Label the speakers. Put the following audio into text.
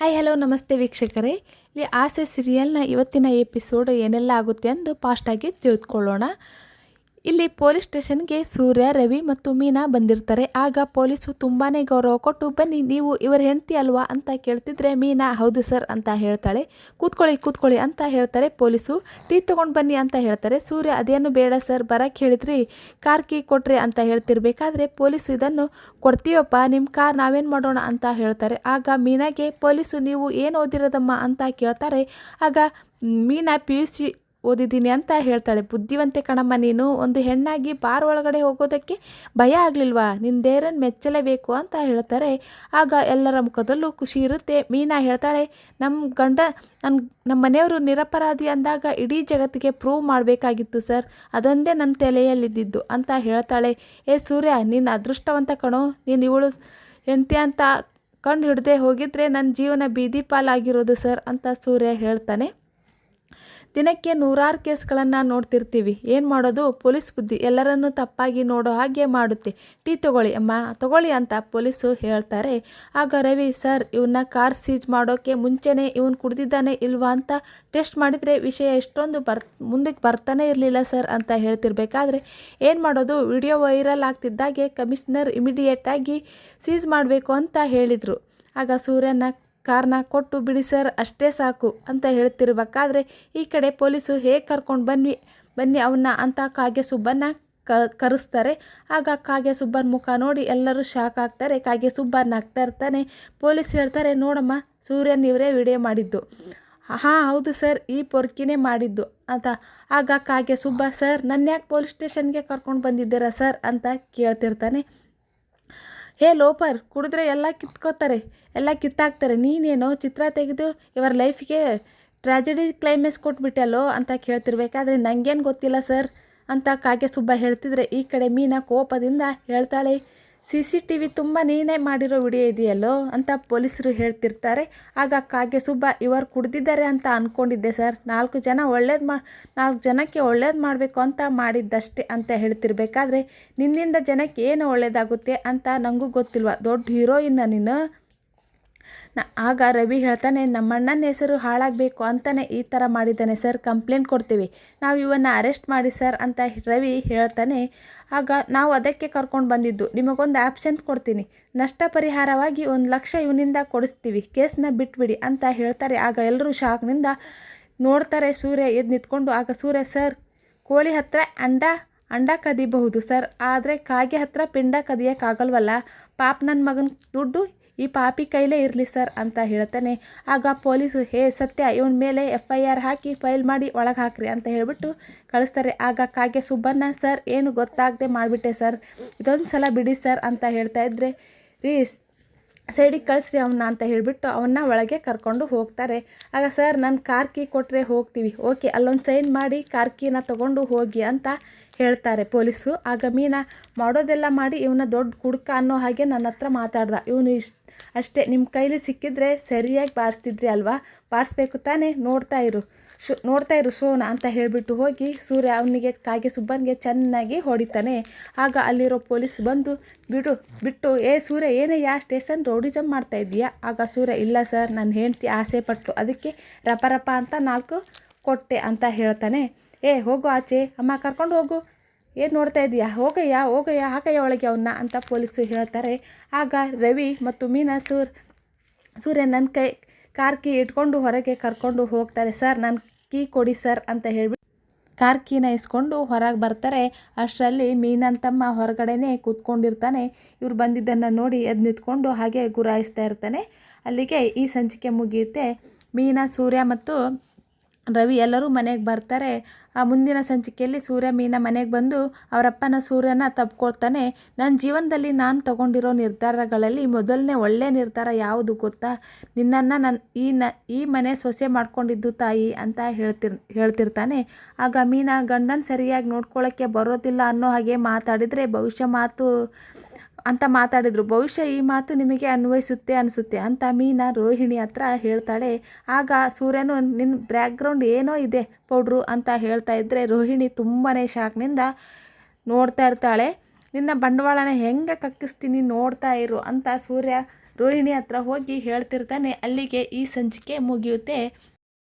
Speaker 1: Hi hello ನಮಸ್ತೆ ವೀಕ್ಷಕರೇ. ಇಲ್ಲಿ ಆಸೆ ಸೀರಿಯಲ್ನ ಇವತ್ತಿನ ಎಪಿಸೋಡ್ ಏನೆಲ್ಲ ಆಗುತ್ತೆ ಎಂದು ಫಾಸ್ಟಾಗಿ ತಿಳಿದುಕೊಳ್ಳೋಣ ಇಲ್ಲಿ ಪೊಲೀಸ್ ಸ್ಟೇಷನ್ಗೆ ಸೂರ್ಯ, ರವಿ ಮತ್ತು ಮೀನಾ ಬಂದಿರ್ತಾರೆ. ಆಗ ಪೊಲೀಸು ತುಂಬಾ ಗೌರವ ಕೊಟ್ಟು, ಬನ್ನಿ, ನೀವು ಇವರ ಹೆಂಡತಿ ಅಲ್ವಾ? ಅಂತ ಕೇಳ್ತಿದ್ರೆ, ಮೀನಾ, ಹೌದು ಸರ್, ಅಂತ ಹೇಳ್ತಾಳೆ. ಕೂತ್ಕೊಳ್ಳಿ ಕೂತ್ಕೊಳ್ಳಿ, ಅಂತ ಹೇಳ್ತಾರೆ ಪೊಲೀಸು. ಟೀ ತೊಗೊಂಡು ಬನ್ನಿ, ಅಂತ ಹೇಳ್ತಾರೆ. ಸೂರ್ಯ, ಅದೇನು ಬೇಡ ಸರ್ ಬರಕ್ಕೆ ಹೇಳಿದ್ರಿ, ಕಾರ್ ಕೀ ಕೊಟ್ರಿ, ಅಂತ ಹೇಳ್ತಿರ್ಬೇಕಾದ್ರೆ ಪೊಲೀಸು ಇದನ್ನು ಕೊಡ್ತೀವಪ್ಪ ನಿಮ್ಮ ಕಾರ್ ನಾವೇನು ಮಾಡೋಣ? ಅಂತ ಹೇಳ್ತಾರೆ. ಆಗ ಮೀನಾಗೆ, ಪೊಲೀಸು, ನೀವು ಏನು ಓದಿರೋದಮ್ಮ? ಅಂತ ಕೇಳ್ತಾರೆ. ಆಗ ಮೀನಾ ಪಿ ಓದಿದ್ದೀನಿ ಅಂತ ಹೇಳ್ತಾಳೆ. ಬುದ್ಧಿವಂತೆ ಕಣಮ್ಮ, ನೀನು ಒಂದು ಹೆಣ್ಣಾಗಿ ಬಾರ್ ಒಳಗಡೆ ಹೋಗೋದಕ್ಕೆ ಭಯ ಆಗಲಿಲ್ವಾ? ನಿನ್ನ ದೇರನ್ನು ಮೆಚ್ಚಲೇಬೇಕು ಅಂತ ಹೇಳ್ತಾರೆ. ಆಗ ಎಲ್ಲರ ಮುಖದಲ್ಲೂ ಖುಷಿ ಇರುತ್ತೆ. ಮೀನಾ ಹೇಳ್ತಾಳೆ ನಮ್ಮ ಗಂಡ ನನ್ನ ನಮ್ಮ ಮನೆಯವರು ನಿರಪರಾಧಿ ಅಂದಾಗ ಇಡೀ ಜಗತ್ತಿಗೆ ಪ್ರೂವ್ ಮಾಡಬೇಕಾಗಿತ್ತು ಸರ್. ಅದೊಂದೇ ನನ್ನ ತಲೆಯಲ್ಲಿದ್ದಿದ್ದು ಅಂತ ಹೇಳ್ತಾಳೆ. ಏ ಸೂರ್ಯ, ನೀನು ಅದೃಷ್ಟವಂತ ಕಣೋ. ನೀನು ಇವಳು ಹೆಂಡತಿ ಅಂತ ಕಂಡು ಹಿಡ್ದೆ ಹೋಗಿದ್ರೆ ನನ್ನ ಜೀವನ ಬೀದಿ ಪಾಲಾಗಿರೋದು ಸರ್ ಅಂತ ಸೂರ್ಯ ಹೇಳ್ತಾನೆ. ದಿನಕ್ಕೆ ನೂರಾರು ಕೇಸ್ಗಳನ್ನು ನೋಡ್ತಿರ್ತೀವಿ. ಏನು ಮಾಡೋದು? ಪೊಲೀಸ್ ಬುದ್ಧಿ ಎಲ್ಲರನ್ನೂ ತಪ್ಪಾಗಿ ನೋಡೋ ಹಾಗೆ ಮಾಡುತ್ತೆ. ಟೀ ತಗೊಳ್ಳಿ ಅಮ್ಮ, ತಗೊಳ್ಳಿ ಅಂತ ಪೊಲೀಸು ಹೇಳ್ತಾರೆ. ಆಗ ರವಿ, ಸರ್ ಇವನ್ನ ಕಾರ್ ಸೀಜ್ ಮಾಡೋಕ್ಕೆ ಮುಂಚೆನೇ ಇವನು ಕುಡ್ದಿದ್ದಾನೆ ಇಲ್ವಾ ಅಂತ ಟೆಸ್ಟ್ ಮಾಡಿದರೆ ವಿಷಯ ಎಷ್ಟೊಂದು ಬರ್ ಮುಂದಕ್ಕೆ ಬರ್ತಾನೆ ಇರಲಿಲ್ಲ ಸರ್ ಅಂತ ಹೇಳ್ತಿರ್ಬೇಕಾದ್ರೆ ಏನು ಮಾಡೋದು? ವಿಡಿಯೋ ವೈರಲ್ ಆಗ್ತಿದ್ದಾಗೆ ಕಮಿಷನರ್ ಇಮಿಡಿಯೇಟಾಗಿ ಸೀಜ್ ಮಾಡಬೇಕು ಅಂತ ಹೇಳಿದರು. ಆಗ ಸೂರ್ಯನ ಕಾರ್ನ ಕೊಟ್ಟು ಬಿಡಿ ಸರ್, ಅಷ್ಟೇ ಸಾಕು ಅಂತ ಹೇಳ್ತಿರ್ಬೇಕಾದ್ರೆ ಈ ಕಡೆ ಪೊಲೀಸು ಹೇಗೆ ಕರ್ಕೊಂಡು ಬನ್ನಿ ಬನ್ನಿ ಅವನ್ನ ಅಂತ ಕಾಗೆ ಸುಬ್ಬನ್ನ ಕರೆಸ್ತಾರೆ. ಆಗ ಕಾಗೆ ಸುಬ್ಬನ ಮುಖ ನೋಡಿ ಎಲ್ಲರೂ ಶಾಕ್ ಆಗ್ತಾರೆ. ಕಾಗೆ ಸುಬ್ಬನ್ ಆಗ್ತಾ ಇರ್ತಾನೆ. ಪೊಲೀಸ್ ಹೇಳ್ತಾರೆ, ನೋಡಮ್ಮ, ಸೂರ್ಯನ್ ಇವರೇ ವಿಡಿಯೋ ಮಾಡಿದ್ದು. ಹಾಂ, ಹೌದು ಸರ್, ಈ ಪೊರ್ಕಿನೇ ಮಾಡಿದ್ದು ಅಂತ. ಆಗ ಕಾಗೆ ಸುಬ್ಬ, ಸರ್ ನನ್ನ ಯಾಕೆ ಪೊಲೀಸ್ ಸ್ಟೇಷನ್ಗೆ ಕರ್ಕೊಂಡು ಬಂದಿದ್ದೀರಾ ಸರ್? ಅಂತ ಕೇಳ್ತಿರ್ತಾನೆ. ಹೇ ಲೋಪರ್, ಕುಡಿದ್ರೆ ಎಲ್ಲ ಕಿತ್ಕೋತಾರೆ, ಎಲ್ಲ ಕಿತ್ತಾಕ್ತಾರೆ. ನೀನೇನೋ ಚಿತ್ರ ತೆಗೆದು ಇವರ ಲೈಫ್ಗೆ ಟ್ರ್ಯಾಜಡಿ ಕ್ಲೈಮ್ಯಾಕ್ಸ್ ಕೊಟ್ಬಿಟ್ಟಲ್ಲೋ ಅಂತ ಕೇಳ್ತಿರ್ಬೇಕಾದ್ರೆ ನನಗೇನು ಗೊತ್ತಿಲ್ಲ ಸರ್ ಅಂತ ಕಾಗೆ ಸುಬ್ಬ ಹೇಳ್ತಿದ್ರೆ ಈ ಕಡೆ ಮೀನಾ ಕೋಪದಿಂದ ಹೇಳ್ತಾಳೆ ಸಿ ಸಿ ಟಿ ವಿ ತುಂಬ ನೀನೇ ಮಾಡಿರೋ ವಿಡಿಯೋ ಇದೆಯಲ್ಲೋ ಅಂತ ಪೊಲೀಸರು ಹೇಳ್ತಿರ್ತಾರೆ. ಆಗ ಕಾಗೆ, ಸುಬ್ಬ, ಇವರು ಕುಡ್ದಿದ್ದಾರೆ ಅಂತ ಅಂದ್ಕೊಂಡಿದ್ದೆ ಸರ್. ನಾಲ್ಕು ಜನ ಒಳ್ಳೇದು ಮಾ, ನಾಲ್ಕು ಜನಕ್ಕೆ ಒಳ್ಳೇದು ಮಾಡಬೇಕು ಅಂತ ಮಾಡಿದ್ದಷ್ಟೇ ಅಂತ ಹೇಳ್ತಿರ್ಬೇಕಾದ್ರೆ ನಿನ್ನಿಂದ ಜನಕ್ಕೆ ಏನು ಒಳ್ಳೇದಾಗುತ್ತೆ ಅಂತ ನನಗೂ ಗೊತ್ತಿಲ್ವ? ದೊಡ್ಡ ಹೀರೋಯಿನ್ನ ನೀನು? ನ ಆಗ ರವಿ ಹೇಳ್ತಾನೆ, ನಮ್ಮಣ್ಣನ ಹೆಸರು ಹಾಳಾಗಬೇಕು ಅಂತಲೇ ಈ ಥರ ಮಾಡಿದ್ದಾನೆ ಸರ್, ಕಂಪ್ಲೇಂಟ್ ಕೊಡ್ತೀವಿ. ನಾವು ಇವನ್ನು ಅರೆಸ್ಟ್ ಮಾಡಿ ಸರ್, ಅಂತ ರವಿ ಹೇಳ್ತಾನೆ. ಆಗ ನಾವು ಅದಕ್ಕೆ ಕರ್ಕೊಂಡು ಬಂದಿದ್ದು, ನಿಮಗೊಂದು ಆಪ್ಷನ್ ಕೊಡ್ತೀನಿ. ನಷ್ಟ ಪರಿಹಾರವಾಗಿ ಒಂದು ಲಕ್ಷ ಇವನಿಂದ ಕೊಡಿಸ್ತೀವಿ. ಕೇಸನ್ನ ಬಿಟ್ಬಿಡಿ, ಅಂತ ಹೇಳ್ತಾರೆ. ಆಗ ಎಲ್ಲರೂ ಶಾಕ್ನಿಂದ ನೋಡ್ತಾರೆ ಸೂರ್ಯ ಎದ್ದು ನಿಂತ್ಕೊಂಡು, ಆಗ ಸೂರ್ಯ ಸರ್, ಕೋಳಿ ಹತ್ರ ಅಂಡ ಅಂಡ ಕದಿಬಹುದು ಸರ್, ಆದರೆ ಕಾಗೆ ಹತ್ರ ಪಿಂಡ ಕದಿಯೋಕ್ಕಾಗಲ್ವಲ್ಲ. ಪಾಪ ನನ್ನ ಮಗನ ದುಡ್ಡು ಈ ಪಾಪಿ ಕೈಲೇ ಇರಲಿ ಸರ್ ಅಂತ ಹೇಳ್ತಾನೆ. ಆಗ ಪೊಲೀಸು, ಹೇ ಸತ್ಯ, ಇವನ ಮೇಲೆ ಎಫ್ ಐ ಆರ್ ಹಾಕಿ ಫೈಲ್ ಮಾಡಿ ಒಳಗೆ ಹಾಕ್ರಿ ಅಂತ ಹೇಳಿಬಿಟ್ಟು ಕಳಿಸ್ತಾರೆ. ಆಗ ಕಾಗೆ ಸುಬ್ಬಣ್ಣ, ಸರ್, ಏನು ಗೊತ್ತಾಗದೆ ಮಾಡಿಬಿಟ್ಟೆ ಸರ್. ಇದೊಂದು ಸಲ ಬಿಡಿ ಸರ್ ಅಂತ ಹೇಳ್ತಾ ಇದ್ರೆ, ರೀ ಸೈಡಿಗೆ ಕಳಿಸ್ರಿ ಅವನ್ನ ಅಂತ ಹೇಳಿಬಿಟ್ಟು ಅವನ್ನ ಒಳಗೆ ಕರ್ಕೊಂಡು ಹೋಗ್ತಾರೆ. ಆಗ, ಸರ್ ನನ್ನ ಕಾರ್ ಕೀ ಕೊಟ್ಟರೆ ಹೋಗ್ತೀವಿ. ಓಕೆ, ಅಲ್ಲೊಂದು ಸೈನ್ ಮಾಡಿ ಕಾರ್ ಕೀನ ತೊಗೊಂಡು ಹೋಗಿ ಅಂತ ಹೇಳ್ತಾರೆ ಪೊಲೀಸು, ಆಗ ಮೀನಾ ಮಾಡೋದೆಲ್ಲ ಮಾಡಿ ಇವನ ದೊಡ್ಡ ಕುಡ್ಕ ಅನ್ನೋ ಹಾಗೆ ನನ್ನ ಹತ್ರ ಮಾತಾಡ್ದ. ಇವನು ಇಷ್ಟು ಅಷ್ಟೇ. ನಿಮ್ಮ ಕೈಲಿ ಸಿಕ್ಕಿದ್ರೆ ಸರಿಯಾಗಿ ಬಾರಿಸ್ತಿದ್ರಿ ಅಲ್ವಾ? ಬಾರಿಸ್ಬೇಕು ತಾನೇ? ನೋಡ್ತಾ ಇರು. ಶು, ನೋಡ್ತಾ ಇರು ಶೋನ ಅಂತ ಹೇಳಿಬಿಟ್ಟು ಹೋಗಿ ಸೂರ್ಯ ಅವನಿಗೆ ಕಾಗೆ ಸುಬ್ಬನಿಗೆ ಚೆನ್ನಾಗಿ ಹೊಡಿತಾನೆ. ಆಗ ಅಲ್ಲಿರೋ ಪೊಲೀಸ್ ಬಂದು, ಬಿಡು, ಬಿಟ್ಟು, ಏ ಸೂರ್ಯ ಏನೇ ಯಾ ಸ್ಟೇಷನ್ ರೌಡಿಸಮ್ ಮಾಡ್ತಾ ಇದೀಯಾ ಆಗ ಸೂರ್ಯ, ಇಲ್ಲ ಸರ್ ನನ್ನ ಹೆಂಡ್ತಿ ಆಸೆ ಪಟ್ಟು ಅದಕ್ಕೆ ರಪ ರಪ ಅಂತ ನಾಲ್ಕು ಕೊಟ್ಟೆ ಅಂತ ಹೇಳ್ತಾನೆ. ಏ, ಹೋಗು ಆಚೆ. ಅಮ್ಮ, ಕರ್ಕೊಂಡು ಹೋಗು. ಏನು ನೋಡ್ತಾ ಇದೀಯಾ? ಹೋಗಯ್ಯ ಹೋಗಯ್ಯ, ಹಾಕಯ್ಯ ಒಳಗೆ ಅವನ್ನ ಅಂತ ಪೊಲೀಸರು ಹೇಳ್ತಾರೆ. ಆಗ ರವಿ ಮತ್ತು ಮೀನಾ ಸೂರ್, ಸೂರ್ಯ ನನ್ನ ಕೈ, ಕಾರ್ ಕೀ ಇಟ್ಕೊಂಡು ಹೊರಗೆ ಕರ್ಕೊಂಡು ಹೋಗ್ತಾರೆ. ಸರ್ ನನ್ನ ಕೀ ಕೊಡಿ ಸರ್ ಅಂತ ಹೇಳಿಬಿಟ್ಟು ಕಾರ್ ಕೀನ ಇಸ್ಕೊಂಡು ಹೊರಗೆ ಬರ್ತಾರೆ. ಅಷ್ಟರಲ್ಲಿ ಮೀನನ್ ತಮ್ಮ ಹೊರಗಡೆನೇ ಕೂತ್ಕೊಂಡಿರ್ತಾನೆ. ಇವ್ರು ಬಂದಿದ್ದನ್ನು ನೋಡಿ ಅದು ನಿಂತ್ಕೊಂಡು ಹಾಗೆ ಗುರಾಯಿಸ್ತಾ ಇರ್ತಾನೆ. ಅಲ್ಲಿಗೆ ಈ ಸಂಚಿಕೆ ಮುಗಿಯುತ್ತೆ. ಮೀನಾ, ಸೂರ್ಯ ಮತ್ತು ರವಿ ಎಲ್ಲರೂ ಮನೆಗೆ ಬರ್ತಾರೆ. ಆ ಮುಂದಿನ ಸಂಚಿಕೆಯಲ್ಲಿ ಸೂರ್ಯ ಮೀನ ಮನೆಗೆ ಬಂದು ಅವರಪ್ಪನ ಸೂರ್ಯನ ತಪ್ಕೊಳ್ತಾನೆ. ನನ್ನ ಜೀವನದಲ್ಲಿ ನಾನು ತಗೊಂಡಿರೋ ನಿರ್ಧಾರಗಳಲ್ಲಿ ಮೊದಲನೇ ಒಳ್ಳೆಯ ನಿರ್ಧಾರ ಯಾವುದು ಗೊತ್ತಾ? ನಿನ್ನನ್ನು ನನ್ನ ಈ ನ ಈ ಮನೆ ಸೊಸೆ ಮಾಡ್ಕೊಂಡಿದ್ದು ತಾಯಿ ಅಂತ ಹೇಳ್ತಿರ್, ಹೇಳ್ತಿರ್ತಾನೆ. ಆಗ ಮೀನಾ ಗಂಡನ ಸರಿಯಾಗಿ ನೋಡ್ಕೊಳ್ಳೋಕ್ಕೆ ಬರೋದಿಲ್ಲ ಅನ್ನೋ ಹಾಗೆ ಮಾತಾಡಿದರೆ ಭವಿಷ್ಯ ಮಾತು ಅಂತ ಮಾತಾಡಿದರು. ಬಹುಶಃ ಈ ಮಾತು ನಿಮಗೆ ಅನ್ವಯಿಸುತ್ತೆ ಅನಿಸುತ್ತೆ ಅಂತ ಮೀನಾ ರೋಹಿಣಿ ಹತ್ರ ಹೇಳ್ತಾಳೆ. ಆಗ ಸೂರ್ಯನು ನಿನ್ನ ಬ್ಯಾಕ್ಗ್ರೌಂಡ್ ಏನೋ ಇದೆ ಪೌಡ್ರು ಅಂತ ಹೇಳ್ತಾ ಇದ್ದರೆ ರೋಹಿಣಿ ತುಂಬಾ ಶಾಕ್ನಿಂದ ನೋಡ್ತಾ ಇರ್ತಾಳೆ. ನಿನ್ನ ಬಂಡವಾಳನ ಹೆಂಗೆ ಕಕ್ಕಿಸ್ತೀನಿ ನೋಡ್ತಾ ಇರು ಅಂತ ಸೂರ್ಯ ರೋಹಿಣಿ ಹತ್ರ ಹೋಗಿ ಹೇಳ್ತಿರ್ತಾನೆ. ಅಲ್ಲಿಗೆ ಈ ಸಂಚಿಕೆ ಮುಗಿಯುತ್ತೆ.